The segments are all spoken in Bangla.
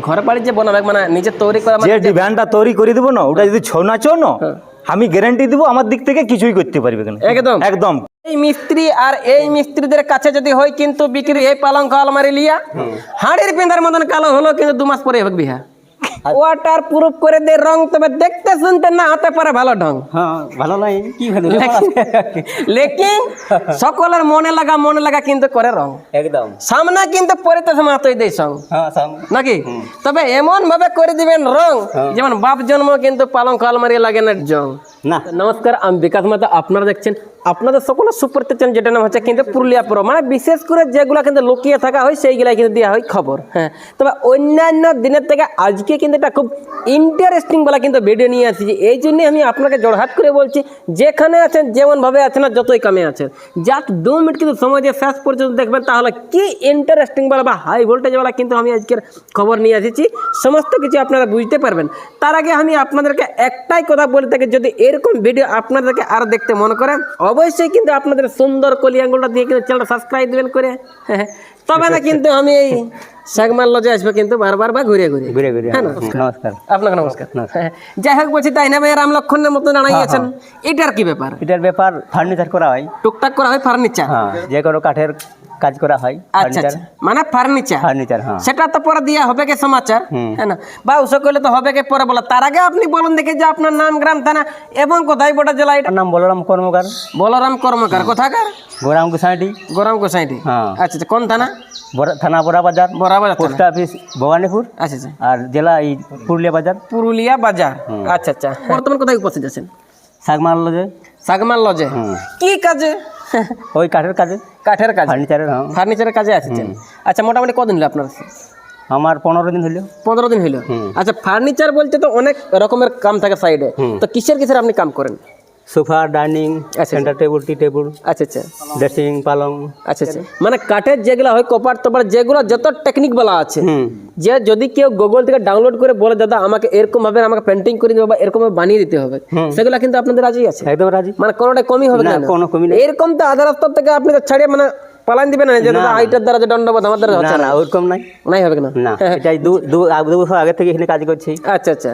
ঘর বাড়ি যে বনাবে মানে নিজে তৈরি করা মানে যে তৈরি করে দিব না ওটা যদি ছৌ নাচো না আমি গ্যারান্টি দিব আমার দিক থেকে কিছুই করতে পারবে কেন? একদম। একদম। এই মিস্ত্রি আর এই মিস্ত্রিদের কাছে যদি হয় কিন্তু বিক্রি এই পালঙ্ক আলমারি লিয়া হাড়ির পেঁধার মতন কালো হলো কিন্তু দু মাস পরে বিহা। ওয়াটার প্রুফ করে দে রং তবে দেখতে শুনতে না হতে পারে ভালো ঢং। হ্যাঁ ভালো নাই কি ভালো লেকিন সকলের মনে লাগা মনে লাগা কিন্তু করে রং। একদম। সামনে কিন্তু পরিতেছে মাতই দেই সং। হ্যাঁ নাকি? তবে এমন ভাবে করে দিবেন রং যেমন বাপ জন্ম কিন্তু পালঙ্ক আলমারি লাগে না জং। না। নমস্কার আমি বিকাশ মাতা আপনারা দেখছেন আপনাদের সকলে চ্যানেল যেটা নাম হচ্ছে কিন্তু পুরুলিয়া পুরো। মানে বিশেষ করে যেগুলো কিন্তু লুকিয়ে থাকা হয় সেইগুলা কিন্তু দেওয়া হয় খবর হ্যাঁ। তবে অন্যান্য দিনের থেকে আজকে কিন্তু এটা খুব ইন্টারেস্টিং বলা কিন্তু ভিডিও নিয়ে আসছি এই জন্যে আমি আপনাকে জড়হাত করে বলছি যেখানে আছেন যেমনভাবে আছেন আর যতই কামে আছেন। জাস্ট দু মিনিট কিন্তু দিয়ে শেষ পর্যন্ত দেখবেন তাহলে কি ইন্টারেস্টিং বলা বা হাই ভোল্টেজ বলা কিন্তু আমি আজকের খবর নিয়ে এসেছি সমস্ত কিছু আপনারা বুঝতে পারবেন। তার আগে আমি আপনাদেরকে একটাই কথা বলে থাকি যদি এরকম ভিডিও আপনাদেরকে আর দেখতে মনে করেন অবশ্যই কিন্তু আপনাদের সুন্দর কলি আঙ্গুলটা দিয়ে কিন্তু চ্যানেলটা সাবস্ক্রাইব দেবেন করে। হ্যাঁ, তবে না কিন্তু আমি এই সাগমার লজে আসব কিন্তু বারবার বা ঘুরে ঘুরে। ঘুরে ঘুরে হ্যাঁ, হ্যাঁ, নমস্কার। আপনাকে নমস্কার। হ্যাঁ, যাই হোক বলছি তাই না ভাই রাম লক্ষণের মতো দাঁড়াই আছেন। এটার কি ব্যাপার? এটার ব্যাপার ফার্নিচার করা হয়। টুকটাক করা হয় ফার্নিচার হ্যাঁ যে কোনো কাঠের কাজ করা হয় আচ্ছা আচ্ছা। মানে ফার্নিচার ফার্নিচার হ্যাঁ। সেটা তো পরে দিয়া হবে কে সমাচার হ্যাঁ না? বা ওসব করলে তো হবে কে পরে বলা। তার আগে আপনি বলুন দেখে যে আপনার নাম গ্রাম থানা এবং কোথায় বটা জেলা এটা? আমার নাম বলরাম কর্মকার। বলরাম কর্মকার। কোথাকার? গোরাম গোসাইটি। গরম গোসাইটি। হ্যাঁ। আচ্ছা আচ্ছা। কোন থানা? বড়- থানা বড়া বাজার বরাবর থানা। Post office Bhabanipur. আচ্ছা আচ্ছা। আর জেলা এই পুরুলিয়া বাজার। পুরুলিয়া বাজার। আচ্ছা আচ্ছা। বর্তমান কোথায় উপস্থিত আছেন? শাকমাল লজে। সাগমাল লজে। কি কাজে? ওই কাঠের কাজে? কাঠের কাজ? ফার্নিচারের হ্যাঁ। ফার্নিচারের কাজে আসেছেন। আচ্ছা মোটামুটি কদিন হলো আপনার? আমার পনেরো দিন হইল পনেরো দিন হইল আচ্ছা ফার্নিচার বলতে তো অনেক রকমের কাম থাকে সাইডে তো কিসের কিসের আপনি কাম করেন? সোফা ডাইনিং আচ্ছা। সেন্টার টেবিল টি টেবিল আচ্ছা আচ্ছা। ড্রেসিং পালং। আচ্ছা আচ্ছা। মানে কাঠের যেগুলো হয় কপার টপার যেগুলো যত টেকনিক বলা আছে যে যদি কেউ গুগল থেকে ডাউনলোড করে বলে দাদা আমাকে এরকম ভাবে আমাকে পেন্টিং করে দিতে বা এরকম ভাবে বানিয়ে দিতে হবে সেগুলো কিন্তু আপনাদের রাজি আছে। একদম রাজি। মানে কোনোটা কমই হবে না না কোনো কমই না এরকম তো আধার রাস্তার থেকে আপনি তো ছাড়িয়ে মানে পালান দিবে না যে দাদা আইটার দ্বারা যে দণ্ডবোধ আমাদের না হচ্ছে না না। ওরকম নাই। নাই হবে না না এটাই দু দু দু বছর আগে থেকে এখানে কাজ করছি। আচ্ছা আচ্ছা।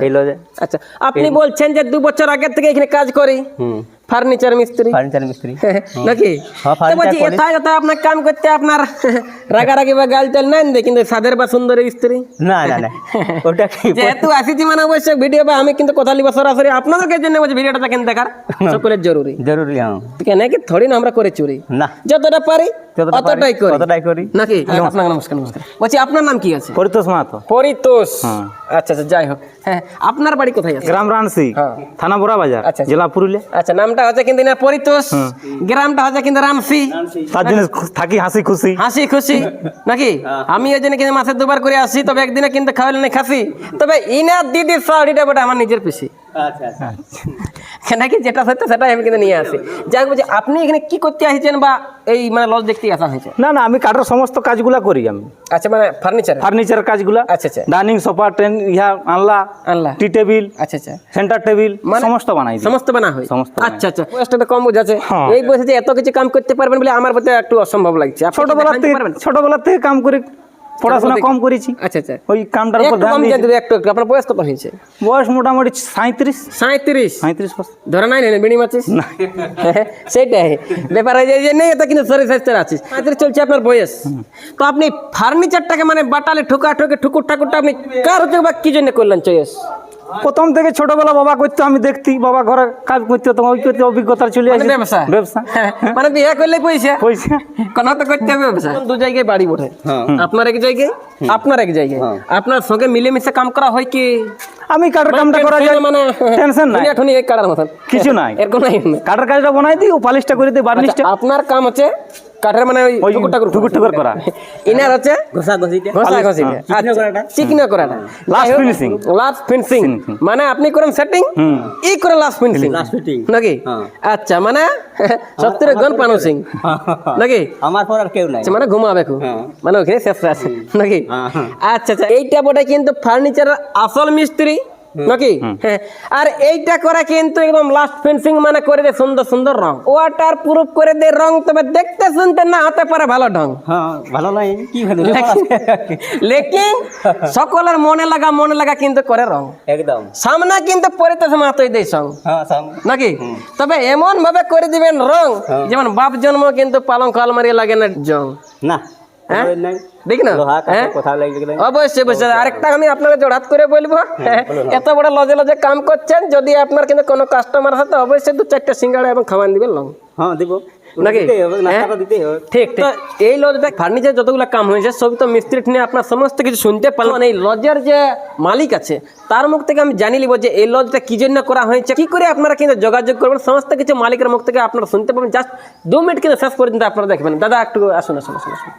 আচ্ছা আপনি বলছেন যে দু বছর আগে থেকে এখানে কাজ করি। হুম। ফার্নিচার মিস্ত্রি। ফার্নিচার মিস্ত্রি। নাকি? হ্যাঁ, তো বলছি এথায় এথায় আপনার কাম করতে আপনার রাগারাগি বা গাল নেন দে কিন্তু সাদের বা সুন্দরী স্ত্রী। না না না। ওটা কি যেহেতু আসিছি মানে অবশ্যই ভিডিও বা আমি কিন্তু কথা লিব সরাসরি। আপনাদেরকে জন্য বলছি ভিডিওটা দেখেন দেখার। সকলের জরুরি। জরুরি হ্যাঁ কেন কি থরি না আমরা করে চুরি। না। যতটা পারি যতটা অতটাই করি। ততটাই করি। নাকি? নমস্কার। নমস্কার বলছি আপনার নাম কি আছে? পরিতোষ মাহাতো। পরিতোষ। আচ্ছা আচ্ছা যাই হোক। হ্যাঁ আপনার বাড়ি কোথায় আছে? গ্রাম রানসি হ্যাঁ। থানা বোরা বাজার আচ্ছা, আচ্ছা। জেলা পুরুলিয়া। আচ্ছা নামটা হচ্ছে কিন্তু না পরিতোষ। গ্রামটা হচ্ছে কিন্তু রামসি তার জন্য থাকি হাসি খুশি। হাসি খুশি নাকি? আমি ওই জন্য কিন্তু মাসে দুবার করে আসি তবে একদিনে কিন্তু খাওয়ালে না খাসি। তবে ইনার দিদির শাড়িটা বটে আমার নিজের পিসি। নাকি যেটা সত্য সেটাই আমি কিন্তু নিয়ে আসি। যাই হোক বলছি আপনি এখানে কি করতে আসছেন বা এই মানে লজ দেখতে আসা হয়েছে? না না আমি কাঠের সমস্ত কাজগুলা করি আমি। আচ্ছা মানে ফার্নিচার ফার্নিচার কাজগুলা। আচ্ছা আচ্ছা। ডাইনিং সোফা ট্রেন ইহা আনলা আনলা টি টেবিল আচ্ছা আচ্ছা। সেন্টার টেবিল মানে- সমস্ত বানাই সমস্ত বানা হয়? সমস্ত আচ্ছা আচ্ছা। বয়সটা কম বোঝাচ্ছে। হ্যাঁ। এই বয়সে যে এত কিছু কাম করতে পারবেন বলে আমার প্রতি একটু অসম্ভব লাগছে। ছোটবেলা থেকে পারবেন? ছোটবেলা থেকে কাম করে পড়াশোনা কম করেছি। আচ্ছা আচ্ছা। ওই কামটার উপর ধ্যান। দিয়ে একটু একটু। আপনার বয়স কত হয়েছে? বয়স মোটামুটি সাঁত্রিশ সাঁত্রিশ সাঁত্রিশ ধরে নাই না বিড়ি মাছিস সেটাই। ব্যাপার হয়ে যায় যে নেই এটা কিন্তু শরীর স্বাস্থ্যের আছিস সাঁত্রিশ চলছে আপনার বয়স। তো আপনি ফার্নিচারটাকে মানে বাটালে ঠুকা ঠুকে ঠুকুর ঠাকুরটা আপনি কার হচ্ছে বা কি জন্য করলেন চয়েস? প্রথম থেকে ছোটবেলা বাবা করতো আমি দেখতি বাবা ঘরে কাজ করতে তো ওই করতে অভিজ্ঞতা চলে মানে আসে। ব্যবসা? ব্যবসা। হ্যাঁ, মানে বিয়ে করলে পয়সা। পয়সা। কোন তো করতে হবে ব্যবসা। দু জায়গায় বাড়ি ওঠে আপনার এক জায়গায়? আপনার এক জায়গায়? আপনার সঙ্গে মিলেমিশে কাম করা হয় কি? আমি কাঠের কামটা করা যায়। মানে টেনশন নাই। ঠুনি এক কাটার মতন। কিছু নাই। এরকম নাই। কাঠের কাজটা বানাই দিই ও পালিশটা করে দিই বার্নিশটা। আপনার কাম হচ্ছে কাঠের মানে ওই ঠুকুর করা। ইনার হচ্ছে? ঘষা ঘষিতে ঘষা ঘষি। চিকনা করাটা। Last finishing. লাস্ট ফিনিশিং মানে আপনি করেন সেটিং ই করে লাস্ট ফিনিশিং লাস্ট ফিটিং নাকি? হ্যাঁ। আচ্ছা মানে সত্যি গন পানু সিং নাকি? আমার পর আর কেউ নাই। আচ্ছা মানে ঘুমাবে খুব। হ্যাঁ। মানে ওখানে শেষ আছে। নাকি? হ্যাঁ, হ্যাঁ। আচ্ছা আচ্ছা এইটা বটে কিন্তু ফার্নিচারের আসল মিস্ত্রি। নাকি? হ্যাঁ। আর এইটা করে কিন্তু একদম লাস্ট ফিনিশিং মানে করে দে সুন্দর সুন্দর রং। ওয়াটার প্রুফ করে দে রং তবে দেখতে শুনতে না হতে পারে ভালো ঢং। হ্যাঁ ভালো নয় কি ভালো? লেকিন সকলের মনে লাগা মনে লাগা কিন্তু করে রং। একদম। সামনে কিন্তু পরিতেছে মাতই দেই সং। হ্যাঁ নাকি? তবে এমন ভাবে করে দিবেন রং যেমন বাপ জন্ম কিন্তু পালং আলমারি লাগে না জং না। হ্যাঁ? হ্যাঁ? অবশ্যই অবশ্যই। আরেকটা আমি আপনাকে জড়াত করে বলব। হ্যাঁ, এত বড় লজে লজে কাম করছেন যদি আপনার কিন্তু কোনো কাস্টমার সাথে অবশ্যই দু চারটা সিঙ্গাড়া এবং খাওয়ান দিবেন লং হ্যাঁ দিব। নাকি? দিতেই হবে নাস্তাটা? দিতেই হবে। ঠিক ঠিক। এই লজটা ফার্নিচার যতগুলো কাম হয়েছে সবই তো মিস্ত্রি নিয়ে আপনার সমস্ত কিছু শুনতে পারলাম এই লজের যে মালিক আছে তার মুখ থেকে আমি জানি নিব যে এই লজটা কি জন্য করা হয়েছে কি করে আপনারা কিন্তু যোগাযোগ করবেন সমস্ত কিছু মালিকের মুখ থেকে আপনারা শুনতে পাবেন। জাস্ট দু মিনিট কিন্তু শেষ পর্যন্ত আপনারা দেখবেন। দাদা একটু আসুন আসুন আসুন আসুন।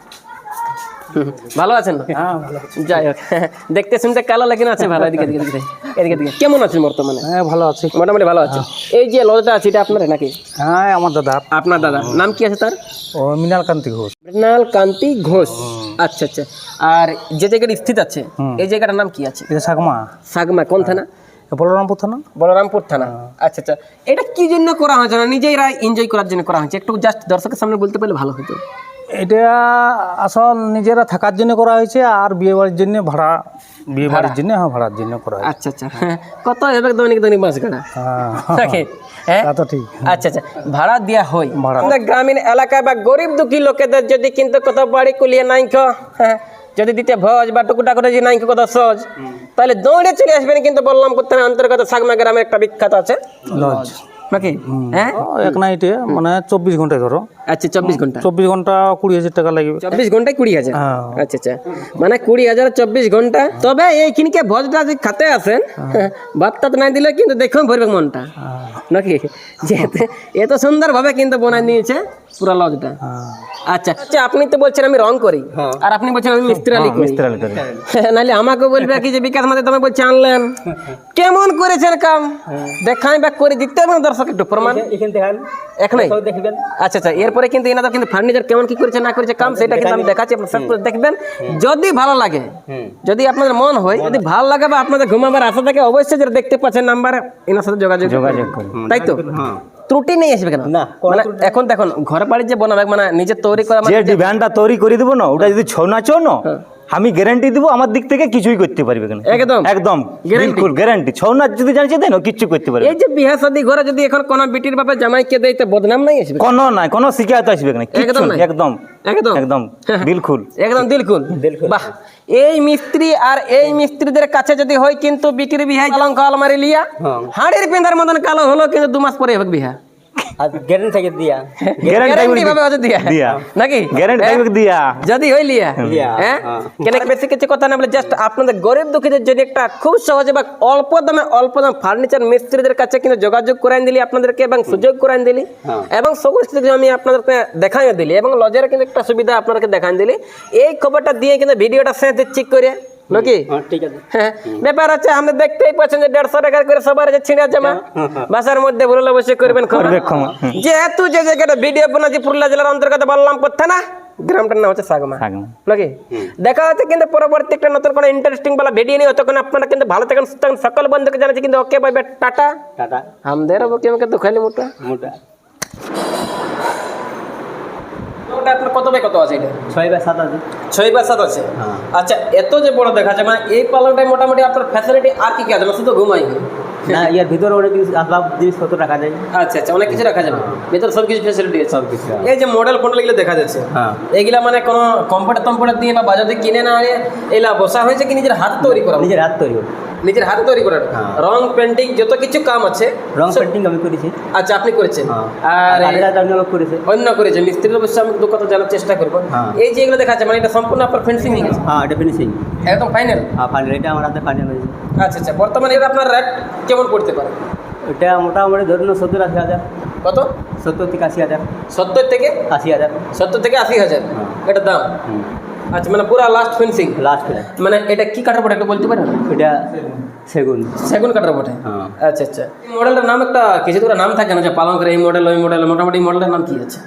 ভালো আছেন? যাই হোক দেখতে শুনতে কালো লাগে না আছে ভালো এদিকে এদিকে এদিকে এদিকে এদিকে। কেমন আছেন বর্তমানে? হ্যাঁ ভালো আছি। মোটামুটি ভালো আছে এই যে লজটা আছে এটা আপনার নাকি? হ্যাঁ আমার দাদা। আপনার দাদা। নাম কি আছে তার? ও মৃণাল কান্তি ঘোষ। মৃণাল কান্তি ঘোষ আচ্ছা আচ্ছা। আর যে জায়গাটা স্থিত আছে এই জায়গাটার নাম কি আছে? এটা সাকমা সাগমা কোন থানা? বলরামপুর থানা। বলরামপুর থানা। আচ্ছা আচ্ছা। এটা কি জন্য করা হয়েছে না নিজেরা এনজয় করার জন্য করা হয়েছে। একটু জাস্ট দর্শকের সামনে বলতে পারলে ভালো হতো। এটা আসল নিজেরা থাকার জন্য করা হয়েছে আর বিয়ে বাড়ির জন্য ভাড়া বিয়ে বাড়ির জন্য হ্যাঁ ভাড়ার জন্য করা হয়েছে। আচ্ছা আচ্ছা হ্যাঁ, কত হবে দৈনিক দৈনিক মাস গাড়া? হ্যাঁ। হ্যাঁ? তা তো ঠিক। আচ্ছা আচ্ছা ভাড়া দেওয়া হয় ভাড়া। আমাদের গ্রামীণ এলাকায় বা গরিব দুঃখী লোকেদের যদি কিন্তু কত বাড়ি কুলিয়ে নাই খো, হ্যাঁ যদি দিতে ভোজ বা টুকুটা করে যদি নাই খো কত সহজ তাহলে দৌড়ে চলে আসবেন কিন্তু বললাম করতে অন্তর্গত সাগমা গ্রামের একটা বিখ্যাত আছে। লজ। নাকি? হ্যাঁ? এক নাইটে মানে চব্বিশ ঘন্টায় ধরো। আচ্ছা চব্বিশ ঘণ্টা। চব্বিশ ঘণ্টা কুড়ি হাজার টাকা লাগবে। চব্বিশ ঘন্টায় কুড়ি হাজার? হ্যাঁ। আচ্ছা আচ্ছা। মানে কুড়ি হাজার চব্বিশ ঘণ্টা। তবে এইখানকে ভোজটা যদি খাতে আসেন ভাত টাত নাই দিলে কিন্তু দেখুন ভরবে মনটা। হ্যাঁ, নাকি? যে এত সুন্দর ভাবে কিন্তু বানাই নিয়েছে পুরো লজটা। হ্যাঁ। আচ্ছা আচ্ছা আপনি তো বলছেন আমি রং করি। আর আপনি বলছেন আমি মিস্ত্রি আলি করি। মিস্ত্রি করে। নাহলে আমাকে বলবে কি যে বিকাশ মাঝে তুমি বলছে আনলেন। কেমন করেছেন কাম? দেখাই বা করে দিতে হবে না একটু প্রমাণ। এখান দেখান এক দেখবেন। আচ্ছা আচ্ছা এরপরে কিন্তু এনাদের কিন্তু ফার্নিচার কেমন কি করেছে না করেছে কাম সেটা কিন্তু আমি দেখাচ্ছি আপনার দেখবেন। যদি ভালো লাগে যদি আপনাদের মন হয় যদি ভালো লাগে বা আপনাদের ঘুমাবার আশা থাকে অবশ্যই যেটা দেখতে পাচ্ছেন নাম্বারে এনার সাথে যোগাযোগ যোগাযোগ তাই তো? হ্যাঁ। ত্রুটি নেই আসবে কেন? না, মানে এখন দেখুন ঘর বাড়ি যে বানাবে মানে নিজের তৈরি করা মানে যে ডিমান্ডটা তৈরি করে দিব না ওটা যদি ছৌ নাচো না আমি গ্যারান্টি দিব আমার দিক থেকে কিছুই করতে পারবে কেন? একদম। একদম। বিলকুল গ্যারান্টি ছৌ নাচ যদি জানিয়ে দেন কিছু করতে পারবে এই যে বিহার শাদী ঘরে যদি এখন কোন বিটির বাপে জামাইকে দেয় তো বদনাম নাই আসবে? কোনো নাই কোনো শিকায়ত আসবে না একদম। একদম। একদম। একদম। বিলকুল। একদম দিলকুল বাহ। এই মিস্ত্রি আর এই মিস্ত্রিদের কাছে যদি হয় কিন্তু বিটির বিহাই কলঙ্ক আলমারি লিয়া হ্যাঁ। হাড়ির পিন্ধার মতন কালো হলো কিন্তু দু মাস পরে হবে বিহা। আর গ্যারেন্টি থেকে দিয়া। গ্যারান্টি গ্যারান্টি ভাবে হয়তো দিয়া। দিয়া। নাকি? গ্যারান্টি? দিয়া। যদি হই লিয়া। লিয়া, হ্যাঁ। কেন বেশি কিছু কথা না বলে জাস্ট আপনাদের গরিব দুঃখীদের জন্য একটা খুব সহজে বা অল্প দামে অল্প দাম ফার্নিচার মিস্ত্রিদের কাছে কিন্তু যোগাযোগ করাই দিলি আপনাদেরকে এবং সুযোগ করাই দিলি। হ্যাঁ। এবং সমস্ত কিছু আমি আপনাদেরকে দেখাই দিলি। এবং লজের কিন্তু একটা সুবিধা আপনাদেরকে দেখাই দিলি। এই খবরটা দিয়ে কিন্তু ভিডিওটা শেষ দিচ্ছি করে নাকি? হ্যাঁ ঠিক আছে। হ্যাঁ ব্যাপার আছে আমরা দেখতেই পাচ্ছেন যে দেড়শো টাকা করে সবার যে ছিঁড়া জামা বাসার মধ্যে ভুল অবশ্যই করবেন। যেহেতু যে জায়গাটা ভিডিও বানাচ্ছি পুরুলিয়া জেলার অন্তর্গত বললাম করতে না? গ্রামটার নাম হচ্ছে সাগমা। নাকি? দেখা হচ্ছে কিন্তু পরবর্তী একটা নতুন কোনো ইন্টারেস্টিং বলা ভিডিও নিয়ে তখন আপনারা কিন্তু ভালো থাকেন সুস্থ থাকেন। সকল বন্ধুকে জানাচ্ছি কিন্তু okay bye bye tata. Tata. আমাদের কি আমাকে দুখালি মোটা। মোটা। ওটা আপনার কত বাই কত আছে এটা? ছয় বাই সাত আছে। ছয় বাই সাত আছে? হ্যাঁ। আচ্ছা এত যে বড় দেখা যায় মানে এই পালনটায় মোটামুটি আপনার ফ্যাসিলিটি আর কি কি আছে? না শুধু ঘুমাই না ইয়ার ভিতরে অনেক কিছু আসবাব জিনিসপত্র রাখা যায়। আচ্ছা আচ্ছা অনেক কিছু রাখা যাবে। ভেতর সব কিছু ফ্যাসিলিটি আছে। সব কিছু এই যে মডেল ফন্ডেলগুলো দেখা যাচ্ছে। হ্যাঁ। এইগুলা মানে কোনো কম্পিউটার টম্পিউটার দিয়ে বা বাজার থেকে কিনে না আনে এলা বসা হয়েছে কি নিজের হাত তৈরি করা? নিজের হাত তৈরি। নিজের হাতে তৈরি করার। হ্যাঁ। রং পেন্টিং যত কিছু কাম আছে রং পেন্টিং আমি করেছি। আচ্ছা আপনি করেছেন। হ্যাঁ। আর অন্য লোক করেছে। অন্য করেছে। মিস্ত্রির অবশ্যই আমি দু কথা জানার চেষ্টা করব। হ্যাঁ। এই যে এগুলো দেখা যাচ্ছে মানে এটা সম্পূর্ণ আপনার ফেন্সিং হয়ে হ্যাঁ এটা ফিনিশিং একদম ফাইনাল হ্যাঁ ফাইনাল এটা আমার হাতে ফাইনাল হয়েছে আচ্ছা আচ্ছা বর্তমানে এটা আপনার রেট কেমন পড়তে পারে? এটা মোটামুটি ধরুন সত্তর আশি হাজার। কত? সত্তর থেকে আশি হাজার। সত্তর থেকে? আশি হাজার। সত্তর থেকে আশি হাজার? হ্যাঁ। এটা দাম? আচ্ছা মানে পুরো লাস্ট ফিনিশিং লাস্ট মানে এটা কি কাটার পরে একটু বলতে পারেন? এটা সেগুন। সেগুন কাটার বটে? হ্যাঁ। আচ্ছা আচ্ছা। এই মডেলটার নাম একটা কিছু তো একটা নাম থাকে না যে পালন করে এই মডেল ওই মডেল মোটামুটি মডেলের নাম কি আছে?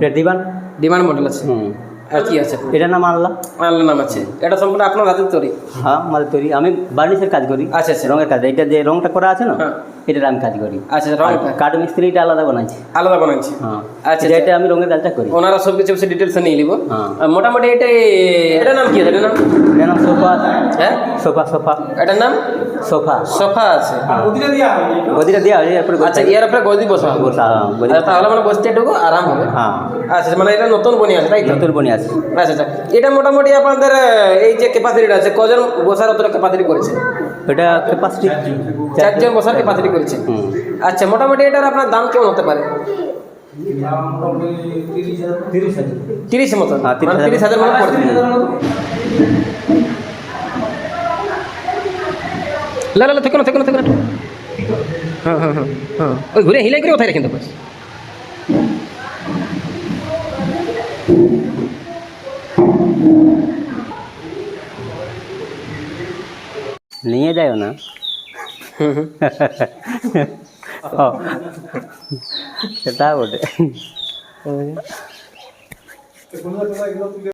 এটা দিবান ডিমান্ড মডেল আছে। হুম। আর কি আছে। এটা নাম আল্লাহ। আল্লাহ নাম আছে। এটা সম্পূর্ণ আপনার হাতের তৈরি। হ্যাঁ মাল তৈরি। আমি বার্নিশের কাজ করি। আচ্ছা, আচ্ছা। রঙের কাজ। এটা যে রঙটা করা আছে না হ্যাঁ। এটার আমি কাজ করি আচ্ছা রংটা কাঠ মিস্ত্রিটা আলাদা বানাইছি। আলাদা বানাচ্ছি হ্যাঁ। আচ্ছা, যেটা আমি রঙের কাজটা করি। ওনারা সব কিছু সে ডিটেলসে নিয়ে নিব। হ্যাঁ। মোটামুটি এটা এটার নাম কি? এটার নাম? এটার নাম সোফা। হ্যাঁ? Sofa sofa. এটার নাম? সোফা। সোফা আছে। গদিটা দেওয়া হয় এরপরে আচ্ছা এর উপরে গদি বসা হবে বসা, হ্যাঁ, গদি। আচ্ছা, তাহলে মানে বসতে একটু আরাম হবে। হ্যাঁ। আচ্ছা মানে এটা নতুন বনি আছে তাই নতুন বনি আছে। আচ্ছা আচ্ছা। এটা মোটামুটি আপনাদের এই যে ক্যাপাসিটিটা আছে কজন বসার অতটা ক্যাপাসিটি করেছে? এটা ক্যাপাসিটি চারজন। বসার ক্যাপাসিটি করেছে আচ্ছা মোটামুটি এটার আপনার দাম কেমন হতে পারে? তিরিশ মতন। হ্যাঁ, তিরিশ মানে হাজার। তিরিশ হাজার পড়বে। লা লা লা থেকে না থেকে না থেকে না। হ্যাঁ হ্যাঁ হ্যাঁ হ্যাঁ। ওই ঘুরে হিলাই করে কোথায় রেখে দেবো। নিয়ে যায় না। হুম হুম ও, সেটা বটে